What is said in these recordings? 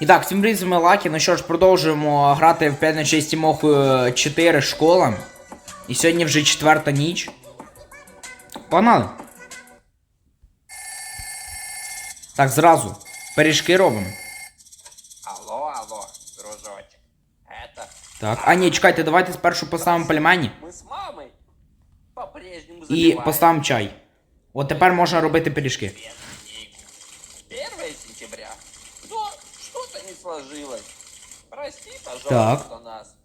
І так, всім привіт, з вами Лакі. Ну що ж, продовжуємо грати в 5 на 6 Тімоху 4 школа. І сьогодні вже четверта ніч. Погнали. Так, зразу. Пиріжки робимо. Алло, алло, дружочек. Это Так. А ні, чекайте, давайте спершу поставимо пельмені мы с мамой по-прежнему і поставимо чай. От тепер можна робити пиріжки. сложилось. Прости, пожалуйста, Так. нас.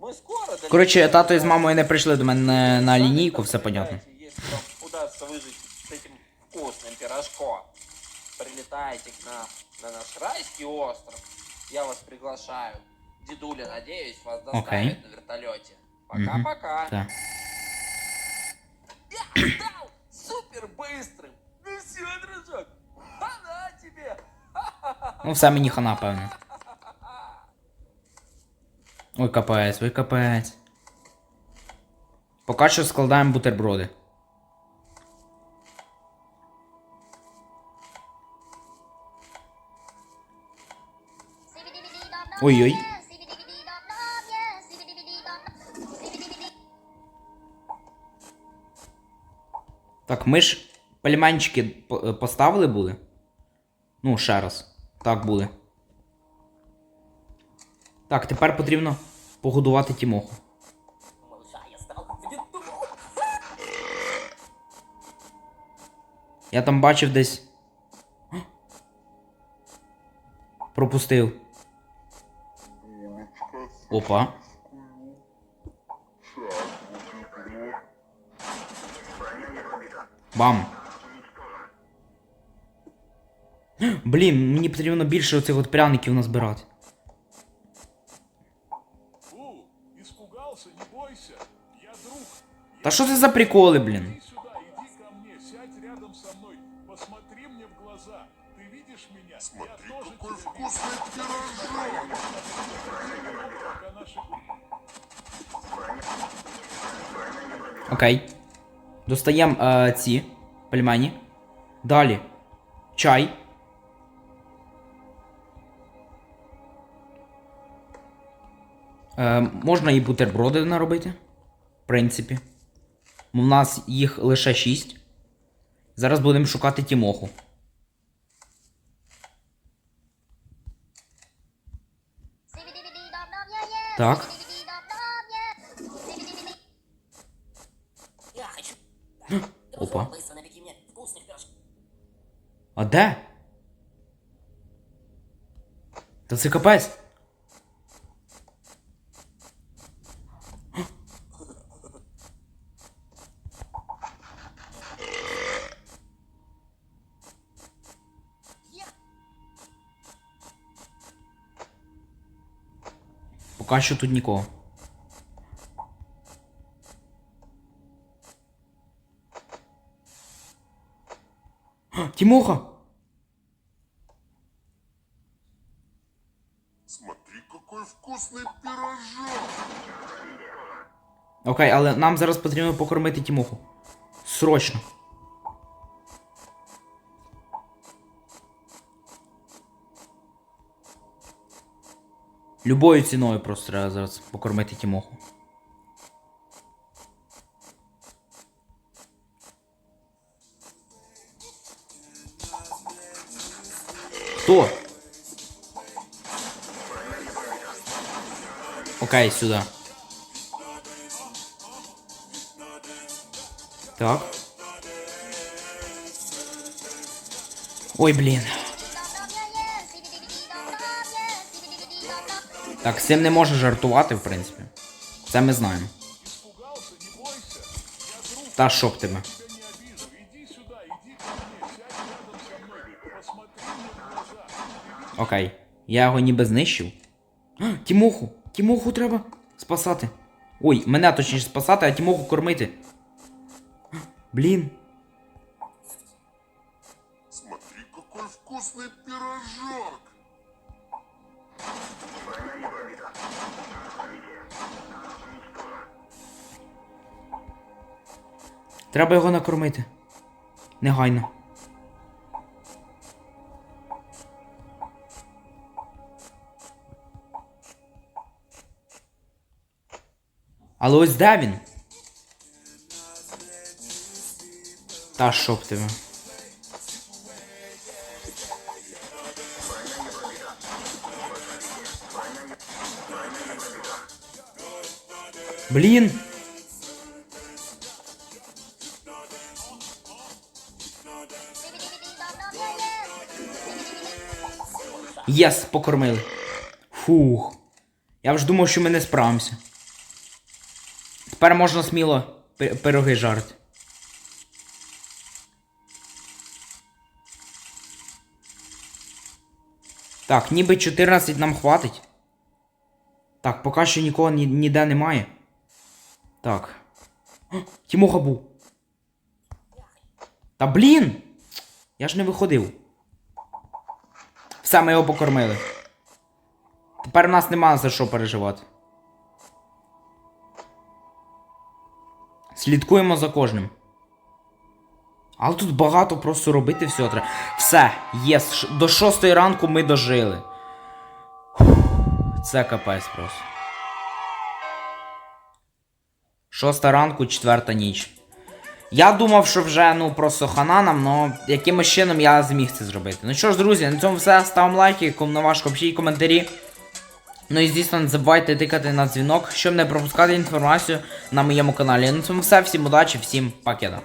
Мы скоро долетим Коротше, до тато з дома. мамою не прийшли до мене на, на Сами лінійку, все понятно. представляете, Если вам удастся выжить с этим вкусным пирожком, прилетайте к нам на наш райский остров. Я вас приглашаю. Дедуля, надеюсь, вас доставят Окей. на вертолете. Пока-пока. Так. Я стал супер быстрым. Ну все, дружок, хана тебе. Ну, все мені хана, певно. Ой, капець, ой, капець. Поки що складаємо бутерброди. Ой-ой. Так, ми ж пельменчики е, поставили були? Ну, ще раз. Так були. Так, тепер потрібно погодувати Тімоху. Я там бачив десь. Пропустив. Опа. Бам. Блін, мені потрібно більше оцих от пряників назбирати. Та що це за приколи, блін? Иди сюда, иди ко мне, сядь рядом со мной. Посмотри мне в глаза. Ты видишь меня? Смотри, я тоже какой вкусный пирожок. Окей. Достаємо е, ці пельмені. Далі. Чай. Е, можна і бутерброди наробити. В принципі. У нас їх лише 6. Зараз будемо шукати Тімоху. Так. Опа. А де? Та це капець. Поки що тут нікого. А, Тімоха! Смотри, какой вкусный пирожок! Окей, але нам зараз потрібно покормити Тімоху. Срочно. Любою ціною просто треба зараз покормити Тімоху. Хто? Окей, сюди. Так. Ой, блін. Так, з цим не можна жартувати, в принципі. Це ми знаємо. Та що тебе. Окей. Я його ніби знищив. А, Тімоху! Тімоху треба спасати. Ой, мене точніше спасати, а Тімоху кормити. А, Блін. Смотри, какой вкусный пирожок! Треба його накормити. Негайно. Але ось де він? Та що шоп тебе. Блін. Єс, покормили. Фух. Я вже думав, що ми не справимося. Тепер можна сміло пироги жарити. Так, ніби 14 нам хватить. Так, поки що нікого ні- ніде немає. Так. Тімоха був. Та блін! Я ж не виходив. Все, ми його покормили. Тепер у нас нема за що переживати. Слідкуємо за кожним. Але тут багато просто робити всього треба. Все, єс, до 6 ранку ми дожили. Це капець просто. Шоста ранку, четверта ніч. Я думав, що вже ну просто хана нам, але якимось чином я зміг це зробити. Ну що ж, друзі, на цьому все. Ставимо лайки, кому на ваш пишіть коментарі. Ну і звісно, не забувайте тикати на дзвінок, щоб не пропускати інформацію на моєму каналі. На цьому все, всім удачі, всім пакета.